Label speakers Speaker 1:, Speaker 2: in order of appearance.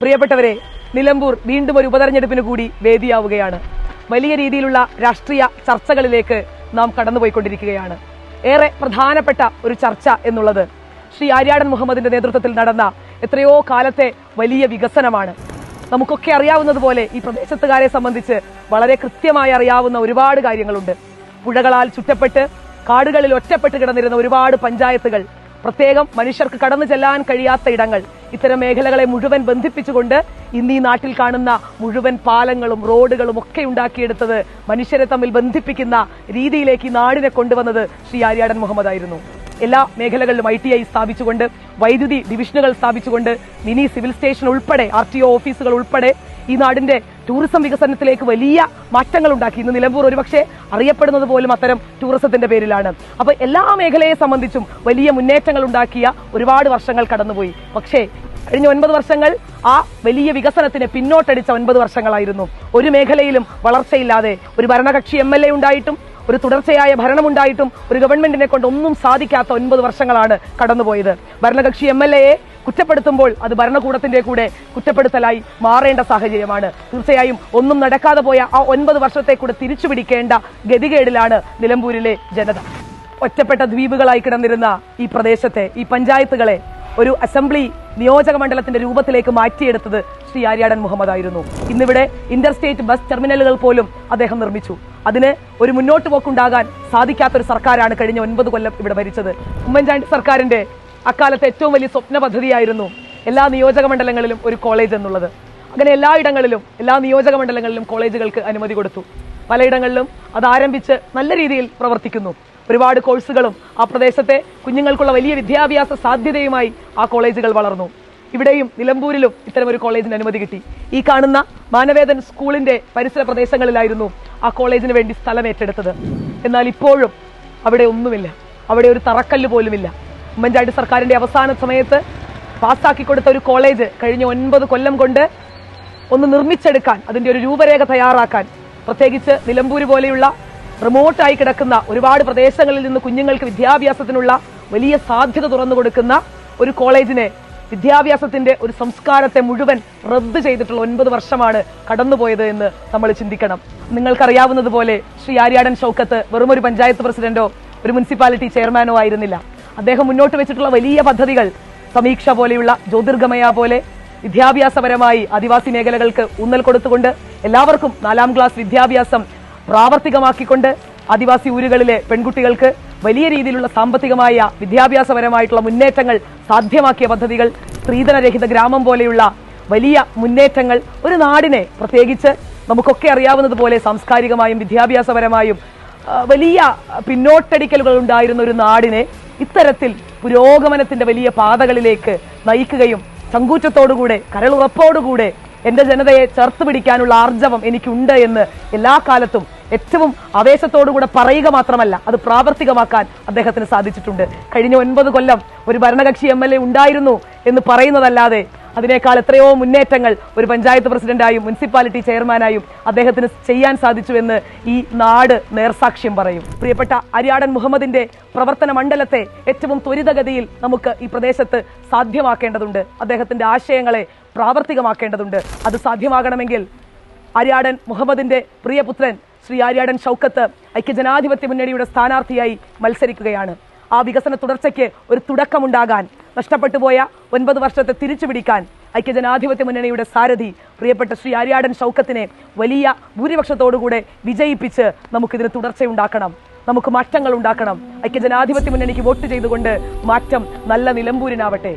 Speaker 1: പ്രിയപ്പെട്ടവരെ നിലമ്പൂർ വീണ്ടും ഒരു ഉപതെരഞ്ഞെടുപ്പിന് കൂടി വേദിയാവുകയാണ്. വലിയ രീതിയിലുള്ള രാഷ്ട്രീയ ചർച്ചകളിലേക്ക് നാം കടന്നുപോയിക്കൊണ്ടിരിക്കുകയാണ്. ഏറെ പ്രധാനപ്പെട്ട ഒരു ചർച്ച എന്നുള്ളത് ശ്രീ ആര്യാടൻ മുഹമ്മദിന്റെ നേതൃത്വത്തിൽ നടന്ന എത്രയോ കാലത്തെ വലിയ വികസനമാണ്. നമുക്കൊക്കെ അറിയാവുന്നതുപോലെ ഈ പ്രദേശത്തുകാരെ സംബന്ധിച്ച് വളരെ കൃത്യമായി അറിയാവുന്ന ഒരുപാട് കാര്യങ്ങളുണ്ട്. പുഴകളാൽ ചുറ്റപ്പെട്ട് കാടുകളിൽ ഒറ്റപ്പെട്ട് കിടന്നിരുന്ന ഒരുപാട് പഞ്ചായത്തുകൾ പ്രത്യേകം മനുഷ്യർക്ക് കടന്നു ചെല്ലാൻ കഴിയാത്ത ഇടങ്ങൾ. ഇത്തരം മേഖലകളെ മുഴുവൻ ബന്ധിപ്പിച്ചുകൊണ്ട് ഇന്ന് ഈ നാട്ടിൽ കാണുന്ന മുഴുവൻ പാലങ്ങളും റോഡുകളും ഒക്കെ ഉണ്ടാക്കിയെടുത്തത് മനുഷ്യരെ തമ്മിൽ ബന്ധിപ്പിക്കുന്ന രീതിയിലേക്ക് ഈ നാടിനെ കൊണ്ടുവന്നത് ശ്രീ ആര്യാടൻ മുഹമ്മദ് ആയിരുന്നു എല്ലാ മേഖലകളിലും ഐ ടി ഐ സ്ഥാപിച്ചുകൊണ്ട് വൈദ്യുതി ഡിവിഷനുകൾ സ്ഥാപിച്ചുകൊണ്ട് മിനി സിവിൽ സ്റ്റേഷൻ ഉൾപ്പെടെ ആർ ടി ഒ ഓഫീസുകൾ ഉൾപ്പെടെ ഈ നാടിന്റെ ടൂറിസം വികസനത്തിലേക്ക് വലിയ മാറ്റങ്ങൾ ഉണ്ടാക്കി ഇന്ന് നിലമ്പൂർ ഒരുപക്ഷെ അറിയപ്പെടുന്നത് പോലും അത്തരം ടൂറിസത്തിന്റെ പേരിലാണ്. അപ്പൊ എല്ലാ മേഖലയെ സംബന്ധിച്ചും വലിയ മുന്നേറ്റങ്ങൾ ഉണ്ടാക്കിയ ഒരുപാട് വർഷങ്ങൾ കടന്നുപോയി. പക്ഷേ കഴിഞ്ഞ ഒൻപത് വർഷങ്ങൾ ആ വലിയ വികസനത്തിന് പിന്നോട്ടടിച്ച ഒൻപത് വർഷങ്ങളായിരുന്നു. ഒരു മേഖലയിലും വളർച്ചയില്ലാതെ ഒരു ഭരണകക്ഷി എം എൽ എ ഉണ്ടായിട്ടും ഒരു തുടർച്ചയായ ഭരണമുണ്ടായിട്ടും ഒരു ഗവൺമെന്റിനെ കൊണ്ട് ഒന്നും സാധിക്കാത്ത ഒൻപത് വർഷങ്ങളാണ് കടന്നുപോയത്. ഭരണകക്ഷി എം എൽ കുറ്റപ്പെടുത്തുമ്പോൾ അത് ഭരണകൂടത്തിന്റെ കൂടെ കുറ്റപ്പെടുത്തലായി മാറേണ്ട സാഹചര്യമാണ്. തീർച്ചയായും ഒന്നും നടക്കാതെ പോയ ആ ഒൻപത് വർഷത്തെ കൂടെ തിരിച്ചുപിടിക്കേണ്ട ഗതികേടിലാണ് നിലമ്പൂരിലെ ജനത. ഒറ്റപ്പെട്ട ദ്വീപുകളായി കിടന്നിരുന്ന ഈ പ്രദേശത്തെ ഈ പഞ്ചായത്തുകളെ ഒരു അസംബ്ലി നിയോജക മണ്ഡലത്തിന്റെ രൂപത്തിലേക്ക് മാറ്റിയെടുത്തത് ശ്രീ ആര്യാടൻ മുഹമ്മദ് ആയിരുന്നു ഇന്നിവിടെ ഇന്റർസ്റ്റേറ്റ് ബസ് ടെർമിനലുകൾ പോലും അദ്ദേഹം നിർമ്മിച്ചു. അതിന് ഒരു മുന്നോട്ട് പോക്കുണ്ടാകാൻ സാധിക്കാത്തൊരു സർക്കാരാണ് കഴിഞ്ഞ ഒൻപത് കൊല്ലം ഇവിടെ ഭരിച്ചത്. ഉമ്മൻചാണ്ടി സർക്കാരിന്റെ അക്കാലത്തെ ഏറ്റവും വലിയ സ്വപ്ന പദ്ധതിയായിരുന്നു എല്ലാ നിയോജക മണ്ഡലങ്ങളിലും ഒരു കോളേജ് എന്നുള്ളത്. അങ്ങനെ എല്ലായിടങ്ങളിലും എല്ലാ നിയോജക മണ്ഡലങ്ങളിലും കോളേജുകൾക്ക് അനുമതി കൊടുത്തു. പലയിടങ്ങളിലും അത് ആരംഭിച്ച് നല്ല രീതിയിൽ പ്രവർത്തിക്കുന്നു. ഒരുപാട് കോഴ്സുകളും ആ പ്രദേശത്തെ കുഞ്ഞുങ്ങൾക്കുള്ള വലിയ വിദ്യാഭ്യാസ സാധ്യതയുമായി ആ കോളേജുകൾ വളർന്നു. ഇവിടെയും നിലമ്പൂരിലും ഇത്തരം ഒരു കോളേജിന് അനുമതി കിട്ടി. ഈ കാണുന്ന മാനവേദൻ സ്കൂളിന്റെ പരിസര പ്രദേശങ്ങളിലായിരുന്നു ആ കോളേജിന് വേണ്ടി സ്ഥലം ഏറ്റെടുത്തത്. എന്നാൽ ഇപ്പോഴും അവിടെ ഒന്നുമില്ല. അവിടെ ഒരു തറക്കല്ല് പോലുമില്ല. ഉമ്മൻചാണ്ടി സർക്കാരിന്റെ അവസാന സമയത്ത് പാസ്സാക്കി കൊടുത്ത ഒരു കോളേജ് കഴിഞ്ഞ ഒൻപത് കൊല്ലം കൊണ്ട് ഒന്ന് നിർമ്മിച്ചെടുക്കാൻ അതിന്റെ ഒരു രൂപരേഖ തയ്യാറാക്കാൻ പ്രത്യേകിച്ച് നിലമ്പൂര് പോലെയുള്ള റിമോട്ടായി കിടക്കുന്ന ഒരുപാട് പ്രദേശങ്ങളിൽ നിന്ന് കുഞ്ഞുങ്ങൾക്ക് വിദ്യാഭ്യാസത്തിനുള്ള വലിയ സാധ്യത തുറന്നു കൊടുക്കുന്ന ഒരു കോളേജിനെ വിദ്യാഭ്യാസത്തിന്റെ ഒരു സംസ്കാരത്തെ മുഴുവൻ റദ്ദ് ചെയ്തിട്ടുള്ള ഒൻപത് വർഷമാണ് കടന്നുപോയത് എന്ന് നമ്മൾ ചിന്തിക്കണം. നിങ്ങൾക്കറിയാവുന്നതുപോലെ ശ്രീ ആര്യാടൻ ഷൗക്കത്ത് വെറും ഒരു പഞ്ചായത്ത് പ്രസിഡന്റോ ഒരു മുനിസിപ്പാലിറ്റി ചെയർമാനോ ആയിരുന്നില്ല. അദ്ദേഹം മുന്നോട്ട് വെച്ചിട്ടുള്ള വലിയ പദ്ധതികൾ സമീക്ഷ പോലെയുള്ള ജ്യോതിർഗമയ പോലെ വിദ്യാഭ്യാസപരമായി ആദിവാസി മേഖലകൾക്ക് ഊന്നൽ കൊടുത്തുകൊണ്ട് എല്ലാവർക്കും നാലാം ക്ലാസ് വിദ്യാഭ്യാസം പ്രാവർത്തികമാക്കിക്കൊണ്ട് ആദിവാസി ഊരുകളിലെ പെൺകുട്ടികൾക്ക് വലിയ രീതിയിലുള്ള സാമ്പത്തികമായ വിദ്യാഭ്യാസപരമായിട്ടുള്ള മുന്നേറ്റങ്ങൾ സാധ്യമാക്കിയ പദ്ധതികൾ സ്ത്രീധനരഹിത ഗ്രാമം പോലെയുള്ള വലിയ മുന്നേറ്റങ്ങൾ ഒരു നാടിനെ പ്രത്യേകിച്ച് നമുക്കൊക്കെ അറിയാവുന്നതുപോലെ സാംസ്കാരികമായും വിദ്യാഭ്യാസപരമായും വലിയ പിന്നോട്ടടിക്കലുകൾ ഉണ്ടായിരുന്ന ഒരു നാടിനെ ഇത്തരത്തിൽ പുരോഗമനത്തിന്റെ വലിയ പാതകളിലേക്ക് നയിക്കുകയും ചങ്കൂറ്റത്തോടുകൂടെ കരളുറപ്പോടുകൂടെ എന്റെ ജനതയെ ചേർത്ത് പിടിക്കാനുള്ള ആർജവം എനിക്കുണ്ട് എന്ന് എല്ലാ കാലത്തും ഏറ്റവും ആവേശത്തോടുകൂടെ പറയുക മാത്രമല്ല അത് പ്രാവർത്തികമാക്കാൻ അദ്ദേഹത്തിന് സാധിച്ചിട്ടുണ്ട്. കഴിഞ്ഞ ഒൻപത് കൊല്ലം ഒരു ഭരണകക്ഷി എ ഉണ്ടായിരുന്നു എന്ന് പറയുന്നതല്ലാതെ അതിനേക്കാൾ എത്രയോ മുന്നേറ്റങ്ങൾ ഒരു പഞ്ചായത്ത് പ്രസിഡന്റായും മുനിസിപ്പാലിറ്റി ചെയർമാനായും അദ്ദേഹത്തിന് ചെയ്യാൻ സാധിച്ചു എന്ന് ഈ നാട് നേർസാക്ഷ്യം പറയും. പ്രിയപ്പെട്ട അരിയാടൻ മുഹമ്മദിന്റെ പ്രവർത്തന മണ്ഡലത്തെ ഏറ്റവും ത്വരിതഗതിയിൽ നമുക്ക് ഈ പ്രദേശത്ത് സാധ്യമാക്കേണ്ടതുണ്ട്. അദ്ദേഹത്തിന്റെ ആശയങ്ങളെ പ്രാവർത്തികമാക്കേണ്ടതുണ്ട്. അത് സാധ്യമാകണമെങ്കിൽ അരിയാടൻ മുഹമ്മദിന്റെ പ്രിയപുത്രൻ ശ്രീ ആര്യാടൻ ഷൗക്കത്ത് ഐക്യജനാധിപത്യ മുന്നണിയുടെ സ്ഥാനാർത്ഥിയായി മത്സരിക്കുകയാണ്. ആ വികസന തുടർച്ചയ്ക്ക് ഒരു തുടക്കമുണ്ടാകാൻ നഷ്ടപ്പെട്ടു പോയ ഒൻപത് വർഷത്തെ തിരിച്ചു പിടിക്കാൻ ഐക്യജനാധിപത്യ മുന്നണിയുടെ സാരഥി പ്രിയപ്പെട്ട ശ്രീ ആര്യാടൻ ഷൗക്കത്തിനെ വലിയ ഭൂരിപക്ഷത്തോടുകൂടെ വിജയിപ്പിച്ച് നമുക്കിതിന് തുടർച്ചയുണ്ടാക്കണം. നമുക്ക് മാറ്റങ്ങൾ ഉണ്ടാക്കണം ഐക്യജനാധിപത്യ മുന്നണിക്ക് വോട്ട് ചെയ്തുകൊണ്ട് മാറ്റം നല്ല നിലമ്പൂരിനാവട്ടെ.